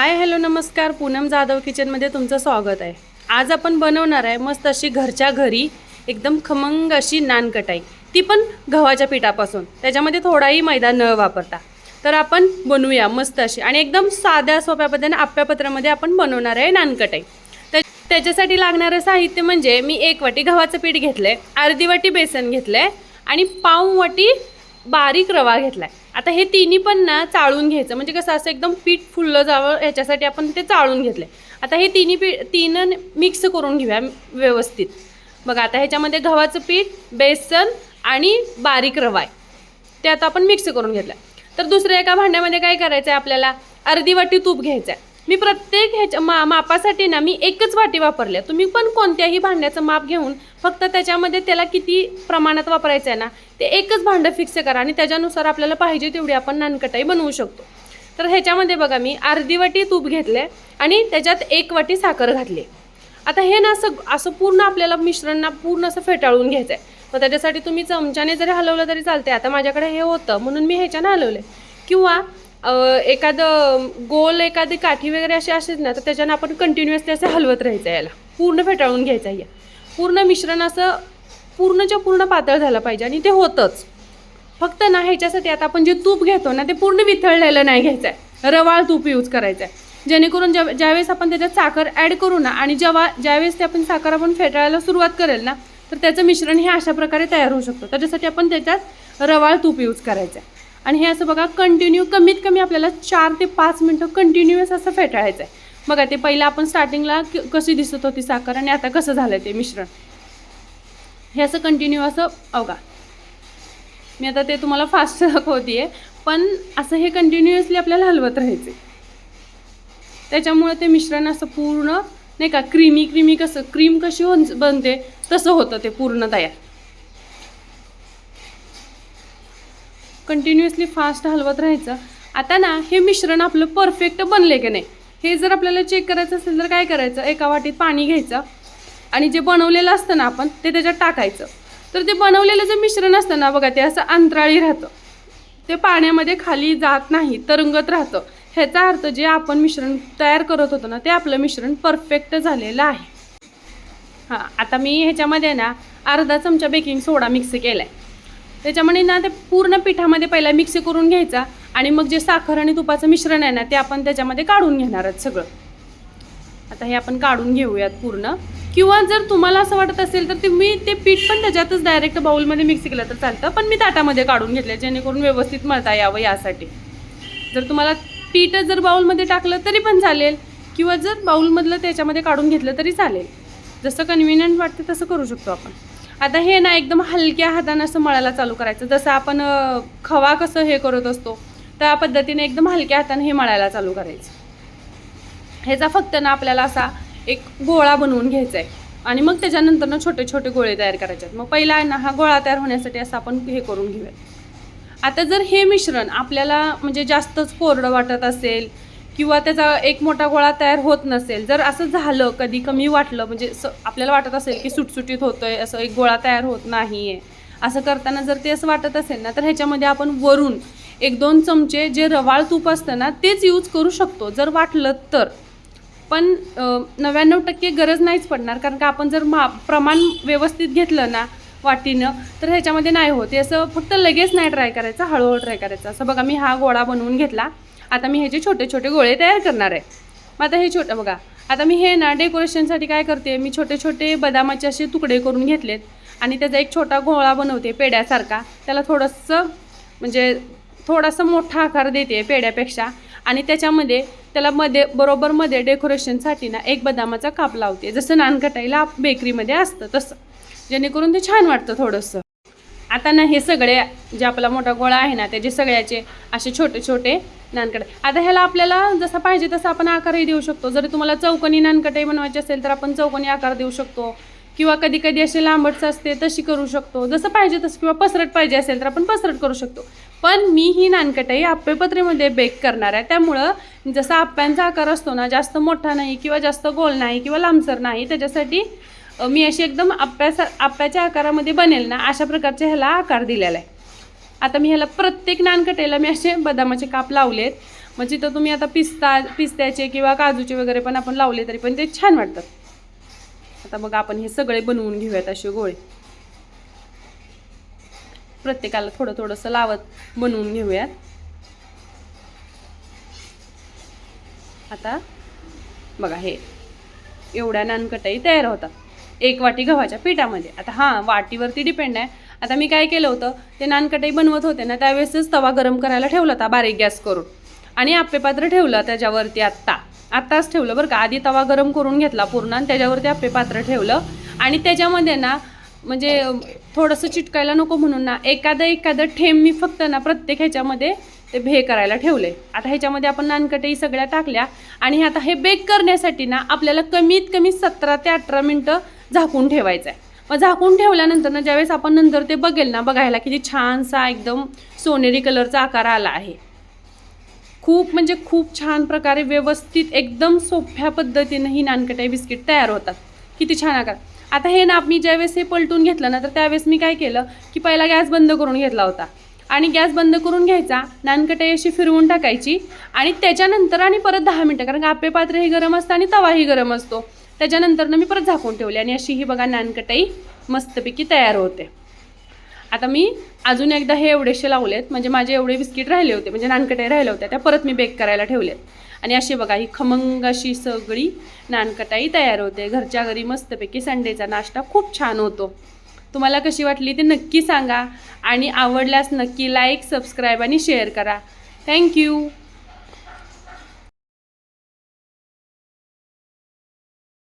Hi hello नमस्कार. पूनम जाधव किचनमध्ये तुमचं स्वागत आहे. आज आपण बनवणार आहे मस्त अशी घरच्या घरी एकदम खमंग अशी नानकटाई. ती पण गव्हाच्या पिठापासून. त्याच्यामध्ये थोडाही मैदा न वापरता. तर आपण बनवूया मस्त अशी. आणि एकदम साध्या सोप्या पद्धतीने आप्यापत्रामध्ये आपण बनवणार आहे नानकटाई. तर त्याच्यासाठी लागणारं साहित्य म्हणजे मी एक वाटी गव्हाचं पीठ घेतलं आहे अर्धी वाटी बेसन घेतलं आहे आणि पाव वाटी बारीक रवा घेतलाय. आता हे तिन्ही पण ना चाळून घ्यायचं. म्हणजे कसं असं एकदम पीठ फुललं जावं ह्याच्यासाठी आपण ते चाळून घेतलंय. आता हे तिन्ही पी तीन मिक्स करून घेऊया व्यवस्थित. बघा आता ह्याच्यामध्ये गव्हाचं पीठ बेसन आणि बारीक रवा आहे. ते आता आपण मिक्स करून घेतलं तर दुसऱ्या एका भांड्यामध्ये काय करायचं आहे आपल्याला? अर्धी वाटी तूप घ्यायचं आहे मी प्रत्येक ह्याच्या मा मापासाठी ना मी एकच वाटी वापरल्या. तुम्ही पण कोणत्याही भांड्याचं माप घेऊन फक्त त्याच्यामध्ये त्याला किती प्रमाणात वापरायचं आहे ना ते एकच भांडं फिक्स करा आणि त्याच्यानुसार आपल्याला पाहिजे तेवढी आपण नानकटाई बनवू शकतो. तर ह्याच्यामध्ये बघा मी अर्धी वाटी तूप घेतले आणि त्याच्यात एक वाटी साखर घातली. आता हे ना असं असं पूर्ण आपल्याला मिश्रण ना पूर्ण असं फेटाळून घ्यायचं आहे मग त्याच्यासाठी तुम्ही चमच्याने जरी हलवलं तरी चालते आता माझ्याकडे हे होतं म्हणून मी ह्याच्यानं हलवले किंवा एखादं गोल एखादी काठी वगैरे अशी असेल ना तर त्याच्यानं आपण कंटिन्युअसली असं हलवत राहायचं याला. पूर्ण फेटाळून घ्यायचं आहे पूर्ण मिश्रण असं पूर्णच्या पूर्ण पातळ झालं पाहिजे आणि ते होतंच. फक्त ना ह्याच्यासाठी आता आपण जे तूप घेतो ना ते पूर्ण विथळलेलं नाही घ्यायचं आहे रवाळ तूप यूज करायचं आहे जेणेकरून ज्या ज्यावेळेस आपण त्याच्यात साखर ॲड करू ना आणि जेव्हा ज्यावेळेस ते आपण साखर आपण फेटाळायला सुरुवात करेल ना तर त्याचं मिश्रण हे अशा प्रकारे तयार होऊ शकतं. त्याच्यासाठी आपण त्याच्यात रवाळ तूप यूज करायचं आहे आणि हे असं बघा कंटिन्यू कमीत कमी आपल्याला चार ते पाच मिनटं कंटिन्युअस असं फेटाळायचं आहे बघा ते पहिलं आपण स्टार्टिंगला क- कशी दिसत होती साखर आणि आता कसं झालं ते मिश्रण? हे असं कंटिन्यू असं अवघा. मी आता ते तुम्हाला फास्ट दाखवते पण असं हे कंटिन्युअसली आपल्याला हलवत राहायचे त्याच्यामुळे ते मिश्रण असं पूर्ण नाही का क्रीमी क्रीमी कसं क्रीम कशी होऊन बनते तसं होतं ते पूर्ण तयार. कंटिन्युअसली फास्ट हलवत राहायचं. आता ना हे मिश्रण आपलं परफेक्ट बनले की नाही? हे जर आपल्याला चेक करायचं असेल तर काय करायचं? एका वाटीत पाणी घ्यायचं आणि जे बनवलेलं असतं ना आपण ते त्याच्यात टाकायचं. तर ते बनवलेलं जे मिश्रण असतं ना बघा ते असं अंतराळी राहतं. ते पाण्यामध्ये खाली जात नाही तरंगत राहतं. ह्याचा अर्थ जे आपण मिश्रण तयार करत होतो ना ते आपलं मिश्रण परफेक्ट झालेलं आहे. हां आता मी ह्याच्यामध्ये ना अर्धा चमचा बेकिंग सोडा मिक्स केला आहे त्याच्यामुळे ना ते पूर्ण पिठामध्ये पहिला मिक्स करून घ्यायचा आणि मग जे साखर आणि तुपाचं मिश्रण आहे ना ते आपण त्याच्यामध्ये काढून घेणार आहोत सगळं. आता हे आपण काढून घेऊयात पूर्ण. किंवा जर तुम्हाला असं वाटत असेल तर तुम्ही ते पीठ पण त्याच्यातच डायरेक्ट बाउलमध्ये मिक्स केलं तर चालतं पण मी ताटामध्ये काढून घेतलं जेणेकरून व्यवस्थित मळता यावं यासाठी. जर तुम्हाला पीठ जर बाउलमध्ये टाकलं तरी पण चालेल किंवा जर बाउलमधलं त्याच्यामध्ये काढून घेतलं तरी चालेल. जसं कन्व्हिनियंट वाटतं तसं करू शकतो आपण. आता हे ना एकदम हलक्या हातानं असं मळायला चालू करायचं. जसं आपण खवा कसं हे करत असतो त्या पद्धतीने एकदम हलक्या हाताने हे मळायला चालू करायचं. ह्याचा फक्त ना आपल्याला असा एक गोळा बनवून घ्यायचा आहे आणि मग त्याच्यानंतर ना छोटे छोटे गोळे तयार करायचे आहेत मग पहिला आहे ना हा गोळा तयार होण्यासाठी असं आपण हे करून घेऊया आता जर हे मिश्रण आपल्याला म्हणजे जास्तच कोरडं वाटत असेल किंवा त्याचा एक मोठा गोळा तयार होत नसेल जर असं झालं कधी कमी वाटलं म्हणजे स आपल्याला वाटत असेल की सुटसुटीत होतोय असं एक गोळा तयार होत नाही आहे असं करताना जर ते असं वाटत असेल ना तर ह्याच्यामध्ये आपण वरून एक दोन चमचे जे रवाळ तूप असतं ना तेच यूज करू शकतो जर वाटलं तर. पण नव्याण्णव टक्के गरज नाहीच पडणार कारण का आपण जर मा प्रमाण व्यवस्थित घेतलं ना वाटीनं तर ह्याच्यामध्ये नाही होत. असं फक्त लगेच नाही ट्राय करायचं हळूहळू ट्राय करायचं. असं बघा मी हा गोळा बनवून घेतला. आता मी ह्याचे छोटे छोटे गोळे तयार करणार आहे. मग आता हे छोटं बघा. आता मी हे ना डेकोरेशनसाठी काय करते मी छोटे छोटे बदामाचे असे तुकडे करून घेतलेत आणि त्याचा एक छोटा गोळा बनवते पेड्यासारखा. त्याला थोडंसं म्हणजे थोडासा मोठा आकार देते पेड्यापेक्षा आणि त्याच्यामध्ये त्याला मध्ये बरोबर मध्ये डेकोरेशनसाठी ना एक बदामाचा काप लावते. जसं नानकटाईला बेकरीमध्ये असतं तसं. जेणेकरून ते छान वाटतं थोडंसं. आता ना हे सगळे जे आपला मोठा गोळा आहे ना त्याचे सगळ्याचे असे छोटे छोटे नानकटे. आता ह्याला आपल्याला जसा पाहिजे तसा आपण आकारही देऊ शकतो. जर तुम्हाला चौकोनी नानकटाई बनवायची असेल तर आपण चौकोनी आकार देऊ शकतो. किंवा कधी कधी असे लांबटच असते तशी करू शकतो. जसं पाहिजे तसं किंवा पसरट पाहिजे असेल तर आपण पसरट करू शकतो. पण मी ही नानकटाई आप्पेपत्रेमध्ये बेक करणार आहे. त्यामुळं जसा आप्प्यांचा आकार असतो ना जास्त मोठा नाही किंवा जास्त गोल नाही किंवा लांबसर नाही त्याच्यासाठी मी अशी एकदम आप्यासा आप्याच्या आकारामध्ये बनेल ना अशा प्रकारचे ह्याला आकार दिलेला आहे. आता मी ह्याला प्रत्येक नानकटेला मी असे बदामाचे काप लावलेत. मग तिथं तुम्ही आता पिस्ता पिस्त्याचे किंवा काजूचे वगैरे पण आपण लावले तरी पण ते छान वाटतात. आता बघा आपण हे सगळे बनवून घेऊयात असे गोळे. प्रत्येकाला थोडं थोडंसं लावत बनवून घेऊयात. आता बघा हे एवढ्या नानकटाई तयार होतात. एक वाटी गव्हाच्या पिठामध्ये. आता हां वाटीवरती डिपेंड आहे. आता मी काय केलं होतं ते नानकटाई बनवत होते ना त्यावेळेसच तवा गरम करायला ठेवला होता बारीक गॅस करून. आणि आप्पेपात्र ठेवलं त्याच्यावरती आत्ता. आत्ताच ठेवलं बरं का. आधी तवा गरम करून घेतला पूर्ण आणि त्याच्यावरती आप्पेपात्र ठेवलं. आणि त्याच्यामध्ये ना म्हणजे थोडंसं चिटकायला नको म्हणून ना एखादं एखादं ठेम मी फक्त ना प्रत्येक ह्याच्यामध्ये ते भे करायला ठेवले. आता ह्याच्यामध्ये आपण नानकटई सगळ्या टाकल्या. आणि आता हे बेक करण्यासाठी ना आपल्याला कमीत कमी सतरा ते अठरा मिनटं झाकून ठेवायचं आहे मग झाकून ठेवल्यानंतर ना ज्यावेळेस आपण नंतर ते बघेल ना बघायला किती छानसा एकदम सोनेरी कलरचा आकार आला आहे. खूप म्हणजे खूप छान प्रकारे व्यवस्थित एकदम सोप्या पद्धतीनं ही नानकटाई बिस्किट तयार होतात. किती छान आकार. आता हे ना मी ज्यावेळेस हे पलटून घेतलं ना तर त्यावेळेस मी काय केलं की पहिला गॅस बंद करून घेतला होता. आणि गॅस बंद करून घ्यायचा नानकटाई अशी फिरवून टाकायची आणि त्याच्यानंतर आणि परत दहा मिनटं कारण का पात्र हे गरम असतं आणि तवाही गरम असतो. त्याच्यानंतरनं मी परत झाकून ठेवले आणि अशी ही बघा नानकटाई मस्तपैकी तयार होते. आता मी अजून एकदा हे एवढेसे लावलेत म्हणजे माझे एवढे बिस्किट राहिले होते म्हणजे नानकटाई राहिल्या होत्या त्या परत मी बेक करायला ठेवलेत. आणि अशी बघा ही खमंग अशी सगळी नानकटाई तयार होते. घरच्या घरी मस्तपैकी संडेचा नाश्ता खूप छान होतो. तुम्हाला कशी वाटली ते नक्की सांगा आणि आवडल्यास नक्की लाईक सबस्क्राईब आणि शेअर करा. Thank you